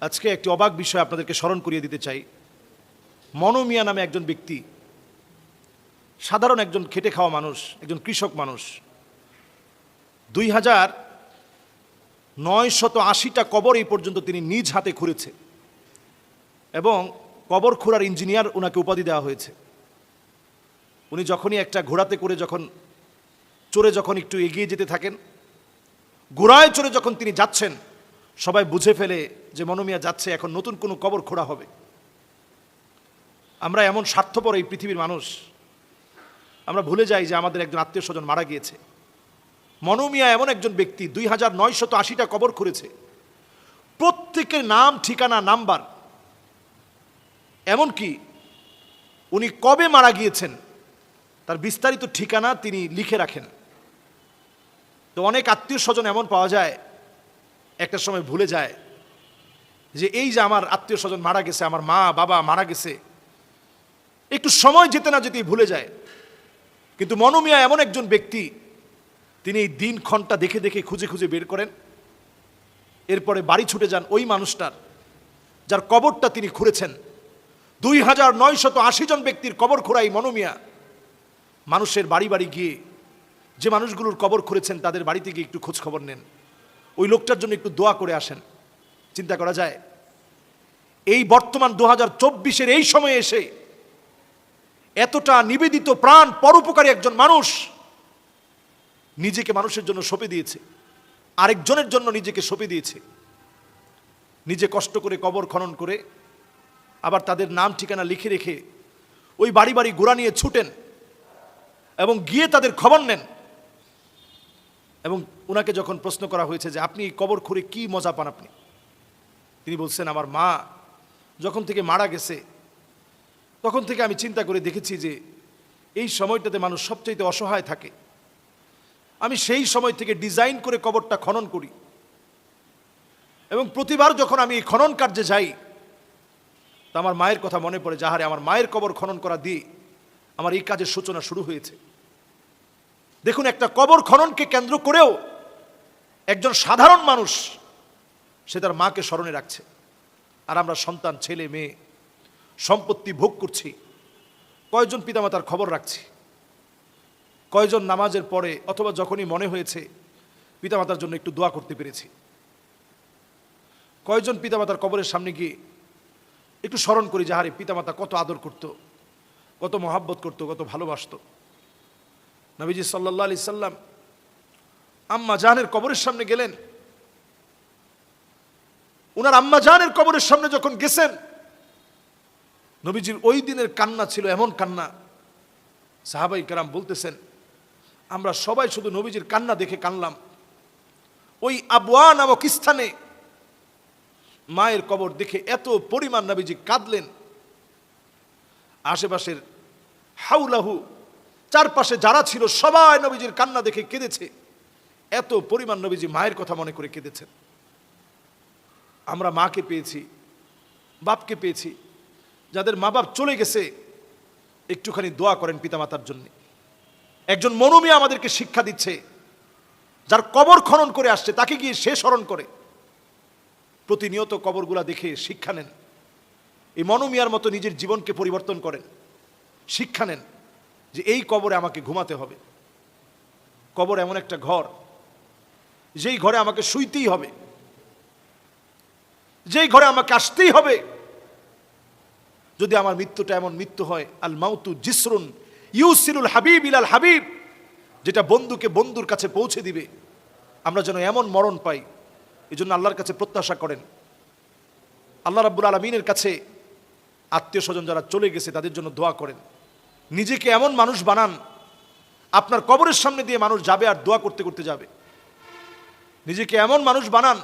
আজকে একটি অবাক বিষয় আপনাদেরকে স্মরণ করিয়ে দিতে চাই। মনোমিয়া নামে একজন ব্যক্তি, সাধারণ একজন খেটে খাওয়া মানুষ, একজন কৃষক মানুষ। দুই হাজার নয় শত আশিটা কবর এই পর্যন্ত তিনি নিজ হাতে খুঁড়েছে এবং কবর খুঁড়ার ইঞ্জিনিয়ার ওনাকে উপাধি দেওয়া হয়েছে। উনি যখনই একটা ঘোড়াতে করে যখন, চড়ে যখন একটু এগিয়ে যেতে থাকেন, ঘোড়ায় চড়ে যখন তিনি যাচ্ছেন সবাই বুঝে ফেলে যে মনোমিয়া যাচ্ছে, এখন নতুন কোনো কবর খোঁড়া হবে। আমরা এমন স্বার্থপর এই পৃথিবীর মানুষ। আমরা ভুলে যাই যে আমাদের একজন আত্মীয় স্বজন মারা গিয়েছে। মনোমিয়া এমন একজন ব্যক্তি, দুই হাজার নয়শত আশিটা কবর খুঁড়েছে। প্রত্যেকের নাম, ঠিকানা, নাম্বার। এমনকি উনি কবে মারা গিয়েছেন, তার বিস্তারিত ঠিকানা তিনি লিখে রাখেন। তো অনেক আত্মীয় স্বজন এমন পাওয়া যায় একটা সময় ভুলে যায় যে এই যে আমার আত্মীয় স্বজন মারা গেছে, আমার মা, বাবা মারা গেছে, একটু সময় যেতে না যেতেই ভুলে যায়। কিন্তু মনোমিয়া এমন একজন ব্যক্তি, তিনি এই দিন ক্ষণটা দেখে দেখে খুঁজে খুঁজে বের করেন। এরপরে বাড়ি ছুটে যান ওই মানুষটার, যার কবরটা তিনি খুঁড়েছেন। দুই হাজার নয়শত আশি জন ব্যক্তির কবর খোঁড়াই মনোমিয়া। মানুষের বাড়ি বাড়ি গিয়ে যে মানুষগুলোর কবর খুঁড়েছেন, তাদের বাড়িতে গিয়ে একটু খোঁজ খবর নেন। ওই লোকটার জন্য একটু দোয়া করে আসেন। চিন্তা করা যায়? এই বর্তমান দু হাজার চব্বিশের এই সময়ে এসে এতটা নিবেদিত প্রাণ, পরোপকারী একজন মানুষ নিজেকে মানুষের জন্য সঁপে দিয়েছে। আরেকজনের জন্য নিজেকে সঁপে দিয়েছে। নিজে কষ্ট করে কবর খনন করে আবার তাদের নাম, ঠিকানা লিখে রেখে ওই বাড়ি বাড়ি গোড়া নিয়ে ছুটেন এবং গিয়ে তাদের খবর নেন এবং ওনাকে যখন প্রশ্ন করা হয়েছে যে আপনি কবর খুঁড়ে কি মজা পান আপনি? তিনি বলছেন, আমার মা যখন থেকে মারা গেছে, তখন থেকে আমি চিন্তা করে দেখেছি যে এই সময়টাতে মানুষ সবচাইতে অসহায় থাকে। আমি সেই সময় থেকে ডিজাইন করে কবরটা খনন করি। এবং প্রতিবার যখন আমি এই খনন কার্যে যাই, তা আমার মায়ের কথা মনে পড়ে যাহারে আমার মায়ের কবর খনন করা দিয়ে আমার এই কাজের সূচনা শুরু হয়েছে। দেখুন, একটা কবর খননকে কেন্দ্র করেও একজন সাধারণ মানুষ, সে তার মাকে স্মরণে রাখছে। আর আমরা সন্তান, ছেলে, মেয়ে, সম্পত্তি ভোগ করছি। কয়জন পিতামাতার খবর রাখছি? কয়জন নামাজের পরে অথবা যখনই মনে হয়েছে, পিতামাতার জন্য একটু দোয়া করতে পেরেছি। কয়জন পিতামাতার কবরের সামনে গিয়ে একটু স্মরণ করি যাহারে পিতামাতা কত আদর করত, কত মহাব্বত করত, কত ভালোবাসত। নবীজি সাল্লাহ আলি সাল্লাম আম্মা জাহানের কবরের সামনে গেলেন। উনার আম্মা জাহানের কবরের সামনে যখন গেছেন, নবীজির ওই দিনের কান্না ছিল এমন কান্না। সাহাবাই কেরাম বলতেছেন, আমরা সবাই শুধু নবীজির কান্না দেখে কানলাম ওই আবওয়া নামক স্থানে মায়ের কবর দেখে এত পরিমাণ নবীজি কাঁদলেন। আশেপাশের হাউলাহু চারপাশে যারা ছিল সবাই নবীজির কান্না দেখে কেঁদেছে। এত পরিমাণ নবীজি মায়ের কথা মনে করে কেঁদেছেন। আমরা মাকে পেয়েছি, বাপকে পেয়েছি, যাদের মা বাপ চলে গেছে, একটুখানি দোয়া করেন পিতামাতার জন্য। একজন মনোমিয়া আমাদেরকে শিক্ষা দিচ্ছে, যার কবর খনন করে আসছে, তাকে গিয়ে সে স্মরণ করে। প্রতিনিয়ত কবরগুলা দেখে শিক্ষা নেন। এই মনোমিয়ার মতো নিজের জীবনকে পরিবর্তন করেন। শিক্ষা নেন যে এই কবরে আমাকে ঘুমাতে হবে। কবর এমন একটা ঘর যেই ঘরে আমাকে শুইতেই হবে, যেই ঘরে আমাকে আসতেই হবে, যদি আমার মৃত্যুটা এমন মৃত্যু হয়, আল মাউতু জিসরুন ইউসিরুল হাবিব ইলাল হাবিব, যেটা বন্ধুকে বন্ধুর কাছে পৌঁছে দিবে, আমরা যেন এমন মরণ পাই এই জন্য আল্লাহর কাছে প্রত্যাশা করেন। আল্লাহ রাব্বুল আলমিনের কাছে আত্মীয় স্বজন যারা চলে গেছে, তাদের জন্য দোয়া করেন। নিজেকে এমন মানুষ বানান, আপনার কবরের সামনে দিয়ে মানুষ যাবে আর দোয়া করতে করতে যাবে। নিজেকে এমন মানুষ বানান,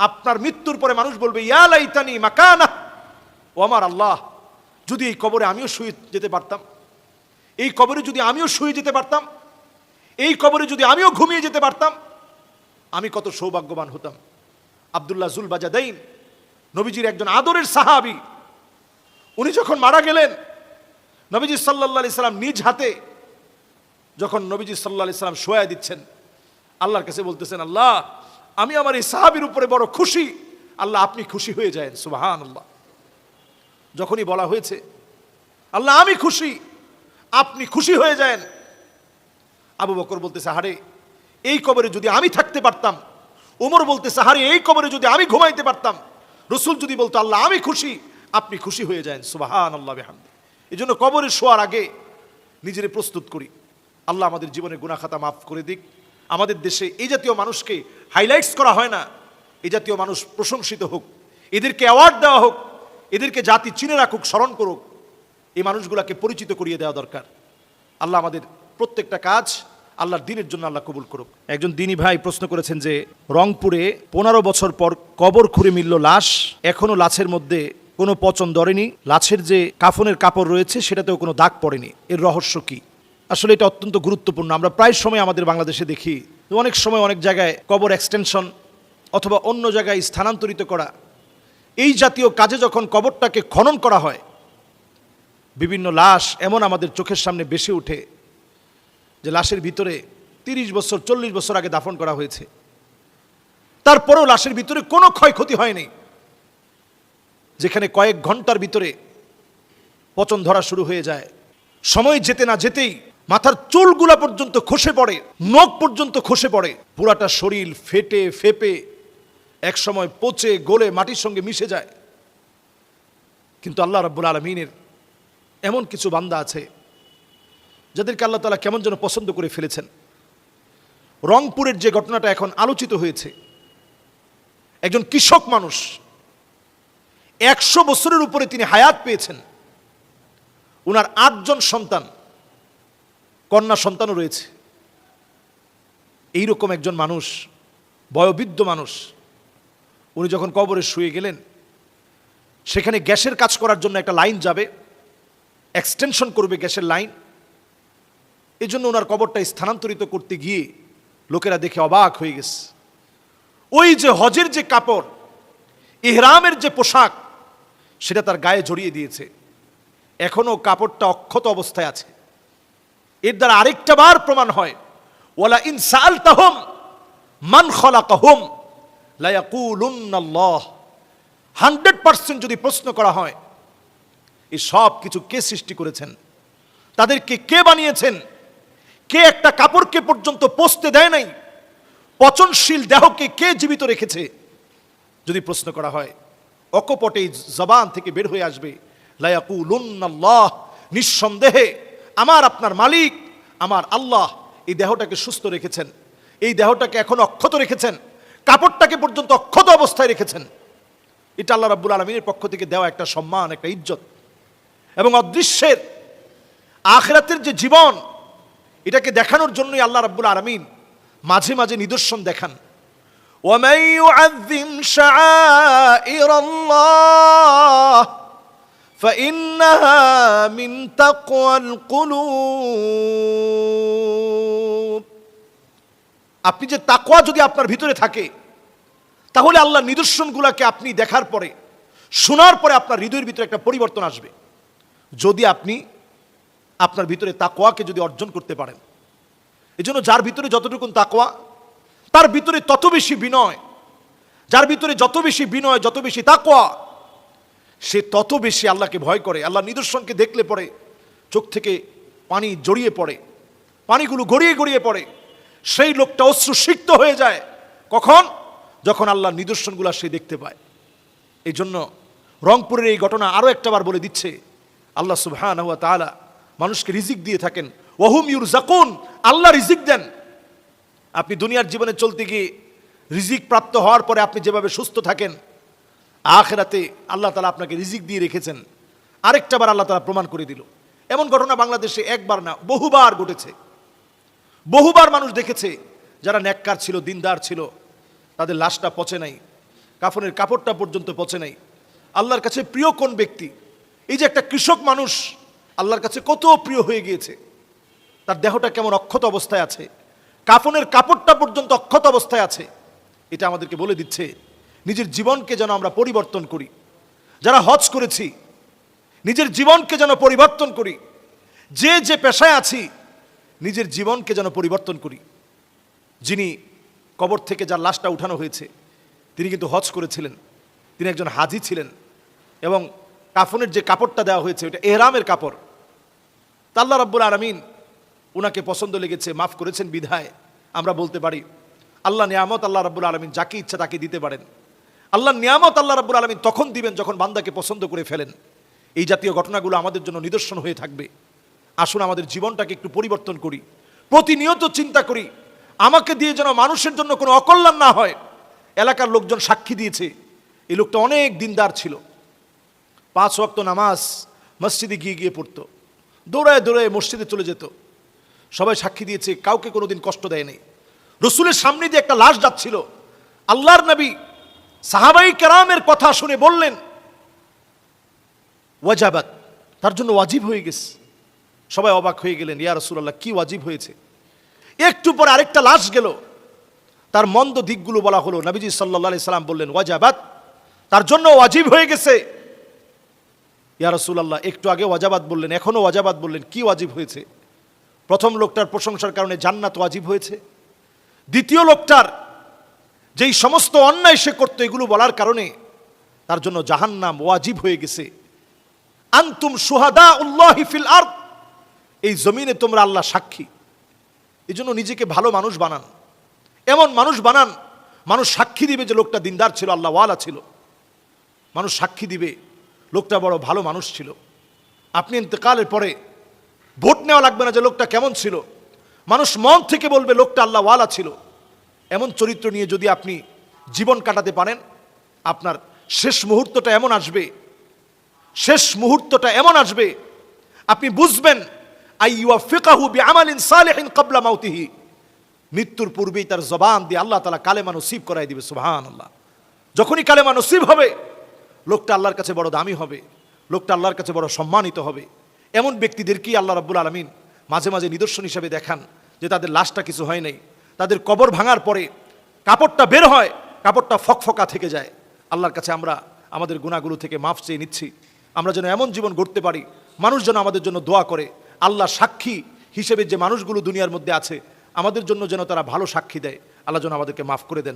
আপনার মৃত্যুর পরে মানুষ বলবে, ইয়া লাইতানি মাকানা। ও আমার আল্লাহ, যদি এই কবরে আমিও শুয়ে যেতে পারতাম, এই কবরে যদি আমিও শুয়ে যেতে পারতাম, এই কবরে যদি আমিও ঘুমিয়ে যেতে পারতাম, আমি কত সৌভাগ্যবান হতাম। আবদুল্লাহ জুল বাজাদাইন নবীজির একজন আদরের সাহাবি, উনি যখন মারা গেলেন, নবীজি সাল্লাহ আলি সাল্লাম নিজ হাতে, যখন নবীজি সাল্লাহ আলি সাল্লাম শোয়া দিচ্ছেন আল্লাহর কাছে বলতেছেন, আল্লাহ, আমি আমার এই সাহাবির উপরে বড় খুশি। আল্লাহ, আপনি খুশি হয়ে যায় সুবাহান আল্লাহ যখনই বলা হয়েছে, আল্লাহ, আমি খুশি, আপনি খুশি হয়ে যান। আবু বকর বলতেছে হারে এই কবরে যদি আমি থাকতে পারতাম ওমর বলতেছে হারে এই কবরে যদি আমি ঘুমাইতে পারতাম, রসুল যদি বলতো, আল্লাহ, আমি খুশি, আপনি খুশি হয়ে যান সুবাহান আল্লাহ বেহামদি। এই জন্য কবরে শোয়ার আগে নিজেরে প্রস্তুত করি। আল্লাহ আমাদের জীবনে গুণাখাতা মাফ করে দিক। আমাদের দেশে এই জাতীয় মানুষকে হাইলাইটস করা হয় না। এই জাতীয় মানুষ প্রশংসিত হোক, এদেরকে অ্যাওয়ার্ড দেওয়া হোক, এদেরকে জাতি চিনে রাখুক, স্মরণ করুক, এই মানুষগুলোকে পরিচিত করিয়ে দেওয়া দরকার। আল্লাহ আমাদের প্রত্যেকটা কাজ আল্লাহর দিনের জন্য আল্লাহ কবুল করুক। একজন দিনী ভাই প্রশ্ন করেছেন যে, রংপুরে পনেরো বছর পর কবর খুঁড়ে মিলল লাশ এখনও লাশের মধ্যে কোনো পচন ধরেনি। লাশের যে কাফনের কাপড় রয়েছে, সেটাতেও কোনো দাগ পড়েনি। এর রহস্য কি? আসলে এটা অত্যন্ত গুরুত্বপূর্ণ। আমরা প্রায় সময় আমাদের বাংলাদেশে দেখি, অনেক সময় অনেক জায়গায় কবর এক্সটেনশন অথবা অন্য জায়গায় স্থানান্তরিত করা। এই জাতীয় কাজে যখন কবরটাকে খনন করা হয়, বিভিন্ন লাশ এমন আমাদের চোখের সামনে বেশি ওঠে যে লাশের ভিতরে তিরিশ বছর, চল্লিশ বছর আগে দাফন করা হয়েছে। তারপরেও লাশের ভিতরে কোনো ক্ষয়ক্ষতি হয়নি। যেখানে কয়েক ঘণ্টার ভিতরে পচন ধরা শুরু হয়ে যায়। সময় যেতে না যেতেই মাথার চুলগুলা পর্যন্ত খসে পড়ে, নখ পর্যন্ত খসে পড়ে, পুরাটা শরীর ফেটে, ফেপে এক সময় পচে, গলে, মাটির সঙ্গে মিশে যায়। কিন্তু আল্লাহ রাব্বুল আলমিনের এমন কিছু বান্দা আছে, যাদেরকে আল্লাহ তালা কেমন যেন পছন্দ করে ফেলেছেন। রংপুরের যে ঘটনাটা এখন আলোচিত হয়েছে, একজন কৃষক মানুষ একশো বছরের উপরে তিনি হায়াত পেয়েছেন। ওনার আটজন সন্তান কন্যা সন্তানও রয়েছে। এইরকম একজন মানুষ, বয়োবৃদ্ধ মানুষ, উনি যখন কবরে শুয়ে গেলেন, সেখানে গ্যাসের কাজ করার জন্য একটা লাইন যাবে, এক্সটেনশন করবে গ্যাসের লাইন। এই জন্য ওনার কবরটা স্থানান্তরিত করতে গিয়ে লোকেরা দেখে অবাক হয়ে গেছে। ওই যে হজের যে কাপড় ইহরামের যে পোশাক, সেটা তার গায়ে জড়িয়ে দিয়েছে। এখনও কাপড়টা অক্ষত অবস্থায় আছে। এর দ্বারা আরেকটা বার প্রমাণ হয়। ওয়ালা ইনসাল তাহম মান খলা কাহম হান্ড্রেড পার্সেন্ট যদি প্রশ্ন করা হয় এই সব কিছু কে সৃষ্টি করেছেন? তাদেরকে কে বানিয়েছেন? কে একটা কাপড়কে পর্যন্ত পোষতে দেয় নাই? পচনশীল দেহকে কে জীবিত রেখেছে? যদি প্রশ্ন করা হয়, অকপটে জবান থেকে বের হয়ে আসবে লায়াকুল্লাহ নিঃসন্দেহে আমার আপনার মালিক আমার আল্লাহ এই দেহটাকে সুস্থ রেখেছেন এই দেহটাকে এখন অক্ষত রেখেছেন কাপড়টাকে পর্যন্ত অক্ষত অবস্থায় রেখেছেন এটা আল্লাহ রাব্বুল আলমীর পক্ষ থেকে দেওয়া একটা সম্মান একটা ইজ্জত এবং অদৃশ্যের আখরাতের যে জীবন এটাকে দেখানোর জন্যই আল্লাহ রাব্বুল আলমিন মাঝে মাঝে নিদর্শন দেখান ومن يعظم شعائر الله فإنها من تقوى القلوب আপনি যে তাকওয়া যদি আপনার ভিতরে থাকে তাহলে আল্লাহ নিদর্শনগুলোকে আপনি দেখার পরে শোনার পরে আপনার হৃদয়ের ভিতরে একটা পরিবর্তন আসবে যদি আপনি আপনার ভিতরে তাকওয়াকে যদি অর্জন করতে পারেন এজন্য যার ভিতরে যতটুকুন তাকওয়া তার ভিতরে তত বেশি বিনয় যার ভিতরে যত বেশি বিনয় যত বেশি তাকওয়া সে তত বেশি আল্লাহকে ভয় করে, আল্লাহ নিদর্শনকে দেখলে পরে চোখ থেকে পানি জড়িয়ে পড়ে, পানিগুলো গড়িয়ে গড়িয়ে পড়ে, সেই লোকটা অশ্রু সিক্ত হয়ে যায়। কখন? যখন আল্লাহ নিদর্শনগুলো সে দেখতে পায়। এই জন্য রংপুরের এই ঘটনা আরও একটাবার বলে দিচ্ছে, আল্লাহ সুবহান হুয়া তাআলা মানুষকে রিজিক দিয়ে থাকেন। ওহুম ইউর জাকুন আল্লাহ রিজিক দেন। আপনি দুনিয়ার জীবনে চলতে গিয়ে রিজিক প্রাপ্ত হওয়ার পরে আপনি যেভাবে সুস্থ থাকেন আখেরাতে আল্লাহ তালা আপনাকে রিজিক দিয়ে রেখেছেন। আরেকটা বার আল্লাহ তালা প্রমাণ করে দিল। এমন ঘটনা বাংলাদেশে একবার না, বহুবার ঘটেছে। বহুবার মানুষ দেখেছে, যারা ন্যাক্কার ছিল, দিনদার ছিল, তাদের লাশটা পচে নাই, কাফনের কাপড়টা পর্যন্ত পচে নাই। আল্লাহর কাছে প্রিয় কোন ব্যক্তি? এই যে একটা কৃষক মানুষ, আল্লাহর কাছে কত প্রিয় হয়ে গিয়েছে। তার দেহটা কেমন অক্ষত অবস্থায় আছে? কাফনের কাপড়টা পর্যন্ত অক্ষত অবস্থায় আছে। এটা আমাদেরকে বলে দিচ্ছে নিজের জীবনকে যেন আমরা পরিবর্তন করি। যারা হজ করেছি, নিজের জীবনকে যেন পরিবর্তন করি। যে যে পেশায় আছি, নিজের জীবনকে যেন পরিবর্তন করি। যিনি কবর থেকে যার লাশটা উঠানো হয়েছে, তিনি কিন্তু হজ করেছিলেন। তিনি একজন হাজি ছিলেন এবং কাফনের যে কাপড়টা দেওয়া হয়েছে ওটা এহরামের কাপড়। তা রব্বুল আলমিন ওনাকে পছন্দ লেগেছে, মাফ করেছেন বিধায়। আমরা বলতে পারি, আল্লাহ নিয়ামত আল্লাহ রাব্বুল আলমিন যাকে ইচ্ছা তাকে দিতে পারেন। আল্লাহ নিয়ামত আল্লাহ রাব্বুল আলমিন তখন দিবেন যখন বান্দাকে পছন্দ করে ফেলেন। এই জাতীয় ঘটনাগুলো আমাদের জন্য নিদর্শন হয়ে থাকবে। আসুন আমাদের জীবনটাকে একটু পরিবর্তন করি, প্রতিনিয়ত চিন্তা করি, আমাকে দিয়ে যেন মানুষের জন্য কোনো অকল্যাণ না হয়। এলাকার লোকজন সাক্ষী দিয়েছে, এই লোকটা অনেক দিনদার ছিল। পাঁচ ওয়াক্ত নামাজ মসজিদে গিয়ে গিয়ে পড়তো, দৌড়ায় দৌড়ায় মসজিদে চলে যেত। সবাই সাক্ষী দিয়েছে, কাউকে কোনোদিন কষ্ট দেয়নি। রসুলের সামনে দিয়ে একটা লাশ যাচ্ছিল। আল্লাহর নবী সাহাবাই কেরামের কথা শুনে বললেন, ওয়াজাবাত, তার জন্য ওয়াজিব হয়ে গেছে। সবাই অবাক হয়ে গেলেন, ইয়া রসুল্লাহ কি ওয়াজিব হয়েছে? একটু পরে আরেকটা লাশ গেল। তার মন্দ দিকগুলো বলা হলো, নবীজি সাল্লাহ সাল্লাম বললেন, ওয়াজাবাত, তার জন্য ওয়াজিব হয়ে গেছে। ইয়া রসুল্লাহ একটু আগে ওয়াজাবাদ বললেন এখনও ওয়াজাবাদ বললেন, কি ওয়াজিব হয়েছে? প্রথম লোকটার প্রশংসার কারণে জান্নাত ওয়াজিব হয়েছে। দ্বিতীয় লোকটার যেই সমস্ত অন্যায় সে করতো, এগুলো বলার কারণে তার জন্য জাহান্নাম ওয়াজিব হয়ে গেছে। আন্তুম সুহাদা উল্লাহি ফিল আর এই জমিনে তোমরা আল্লাহ সাক্ষী। এই জন্য নিজেকে ভালো মানুষ বানান। এমন মানুষ বানান, মানুষ সাক্ষী দিবে যে লোকটা দিনদার ছিল, আল্লাহ ওয়ালা ছিল। মানুষ সাক্ষী দিবে, লোকটা বড় ভালো মানুষ ছিল। আপনি ইন্তেকালের পরে ভোট নেওয়া লাগবে না যে লোকটা কেমন ছিল। মানুষ মন থেকে বলবে, লোকটা আল্লাহ ওয়ালা ছিল। এমন চরিত্র নিয়ে যদি আপনি জীবন কাটাতে পারেন, আপনার শেষ মুহূর্তটা এমন আসবে, শেষ মুহূর্তটা এমন আসবে, আপনি বুঝবেন কাবলা মাউতিহি। মৃত্যুর পূর্বেই তার জবান দিয়ে আল্লাহ তালা কালেমা নসিব করাই দিবে সুবহান আল্লাহ যখনই কালেমা নসিব হবে, লোকটা আল্লাহর কাছে বড় দামি হবে, লোকটা আল্লাহর কাছে বড় সম্মানিত হবে। এমন ব্যক্তিদেরকেই আল্লাহ রাব্বুল আলমিন মাঝে মাঝে নিদর্শন হিসেবে দেখান যে তাদের লাশটা কিছু হয় নাই? তাদের কবর ভাঙার পরে কাপড়টা বের হয়, কাপড়টা ফকফকা থেকে যায়। আল্লাহর কাছে আমরা আমাদের গুণাগুলো থেকে মাফ চেয়ে নিচ্ছি। আমরা যেন এমন জীবন গড়তে পারি, মানুষ যেন আমাদের জন্য দোয়া করে, আল্লাহ সাক্ষী হিসেবে যে মানুষগুলো দুনিয়ার মধ্যে আছে, আমাদের জন্য যেন তারা ভালো সাক্ষী দেয়। আল্লাহ যেন আমাদেরকে মাফ করে দেন।